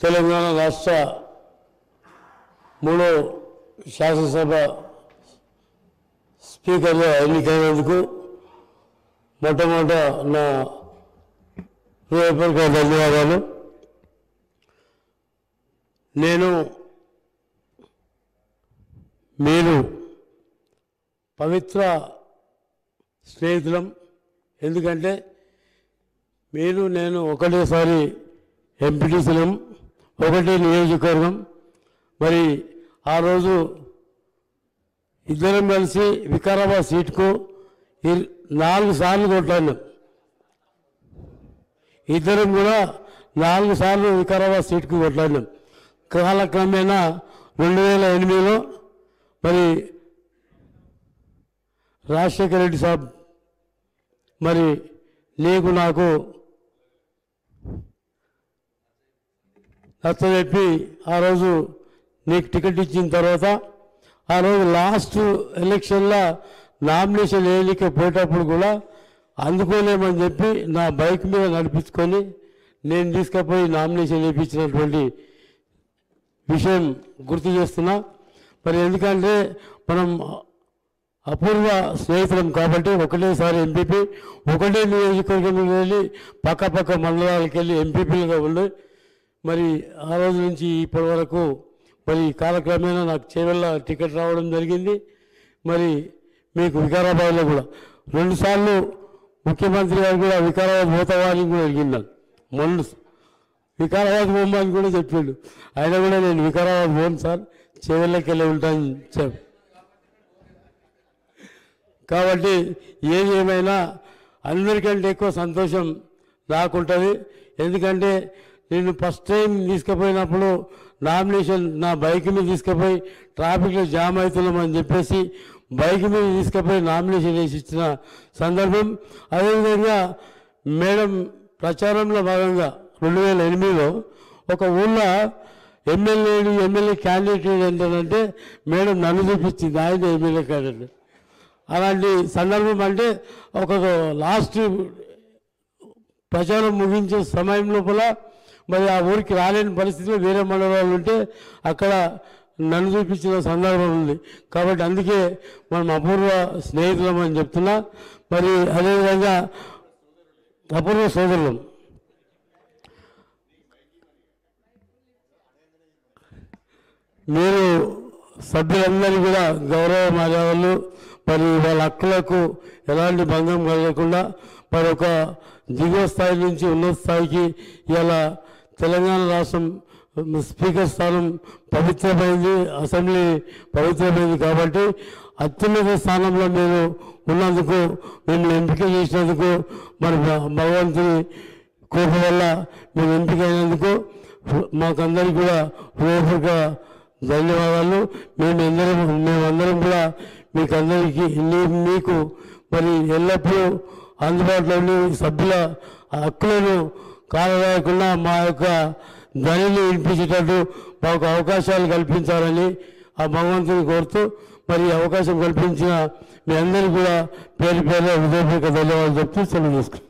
తెలంగాణ రాష్ట్ర మూడో శాసనసభ స్పీకర్గా ఎన్నికైనందుకు మొట్టమొదట నా హృదయపూర్వక ధన్యవాదాలు. నేను మీరు పవిత్ర స్నేహితులం. ఎందుకంటే మీరు నేను ఒకటేసారి ఎంపీటీసీలం. ఒకటి నియోజకవర్గం. మరి ఆ రోజు ఇద్దరం కలిసి వికారాబాద్ సీట్కు నాలుగు సార్లు కొట్టాను. ఇద్దరం కూడా నాలుగు సార్లు వికారాబాద్ సీట్కు కొట్లాడినాం కాలక్రమేణా రెండు వేల ఎనిమిదిలో మరి రాజశేఖర రెడ్డి సాబ్ మరి నీకు నాకు నచ్చజెప్పి ఆ రోజు నీకు టికెట్ ఇచ్చిన తర్వాత ఆ రోజు లాస్ట్ ఎలక్షన్లో నామినేషన్ వేయలేక పోయేటప్పుడు కూడా అందుకోలేమని చెప్పి నా బైక్ మీద నడిపించుకొని నేను తీసుకుపోయి నామినేషన్ వేయించినటువంటి విషయం గుర్తు చేస్తున్నా. మరి ఎందుకంటే మనం అపూర్వ స్నేహితులం కాబట్టి ఒకటేసారి ఎంపీపీ ఒకటే నియోజకవర్గంలో వెళ్ళి పక్క పక్క మండలాలకు వెళ్ళి ఎంపీపీలుగా ఉండి మరి ఆ రోజు నుంచి ఇప్పటి వరకు మరి కాలక్రమేణా నాకు చేవెళ్ళ టికెట్ రావడం జరిగింది. మరి మీకు వికారాబాద్లో కూడా రెండుసార్లు ముఖ్యమంత్రి గారు కూడా వికారాబాద్ పోతావాని కూడా అడిగినాను మొన్న వికారాబాద్ పోమని కూడా చెప్పాడు. ఆయన కూడా నేను వికారాబాద్ పోను సార్ చేవెళ్ళకి వెళ్ళి ఉంటాను చెప్ కాబట్టి ఏది ఏమైనా అందరికంటే ఎక్కువ సంతోషం నాకుంటుంది. ఎందుకంటే నేను ఫస్ట్ టైం తీసుకుపోయినప్పుడు నామినేషన్ నా బైక్ మీద తీసుకుపోయి ట్రాఫిక్లో జామ్ అవుతున్నామని చెప్పేసి బైక్ మీద తీసుకుపోయి నామినేషన్ వేసి ఇచ్చిన సందర్భం. అదేవిధంగా మేడం ప్రచారంలో భాగంగా రెండు వేల ఎనిమిదిలో ఒక ఊళ్ళో ఎమ్మెల్యే ఎమ్మెల్యే క్యాండిడేట్ ఏంటంటే మేడం నన్ను చూపించింది ఆయన ఎమ్మెల్యే క్యాండిడేట్ అలాంటి సందర్భం అంటే ఒక లాస్ట్ ప్రచారం ముగించే సమయం లోపల మరి ఆ ఊరికి రాలేని పరిస్థితిలో వేరే మండలాలు ఉంటే అక్కడ నన్ను చూపించిన సందర్భం ఉంది. కాబట్టి అందుకే మనం అపూర్వ స్నేహితులం అని చెప్తున్నా. మరి అదేవిధంగా అపూర్వ సోదరులం. మీరు సభ్యులందరూ కూడా గౌరవ మర్యాదలు మరి వాళ్ళ హక్కులకు ఎలాంటి భంగం కలగకుండా మరి ఒక దిగువ స్థాయి నుంచి ఉన్నత స్థాయికి ఇలా తెలంగాణ రాష్ట్రం స్పీకర్ స్థానం పవిత్రమైంది అసెంబ్లీ పవిత్రమైంది కాబట్టి అత్యున్నత స్థానంలో నేను ఉన్నందుకు మిమ్మల్ని ఎంపిక చేసినందుకు మరి భ- భగవంతుని కృప వల్ల మేము ఎంపిక అయినందుకు మాకందరికీ కూడా హృదయపూర్వక ధన్యవాదాలు. మేము అందరం మేమందరం కూడా మీకు అందరికీ మీకు మరి ఎల్లప్పుడూ అందుబాటులోని సభ్యుల హక్కులను కాలరాయకుండా మా యొక్క ధనిని వినిపించేటట్టు మాకు అవకాశాలు కల్పించాలని ఆ భగవంతుని కోరుతూ మరి అవకాశం కల్పించిన మీ అందరికీ కూడా పేరు పేరు హృదయపూర్వక ధన్యవాదాలు చెప్తూ సెలవు తీసుకుంటాం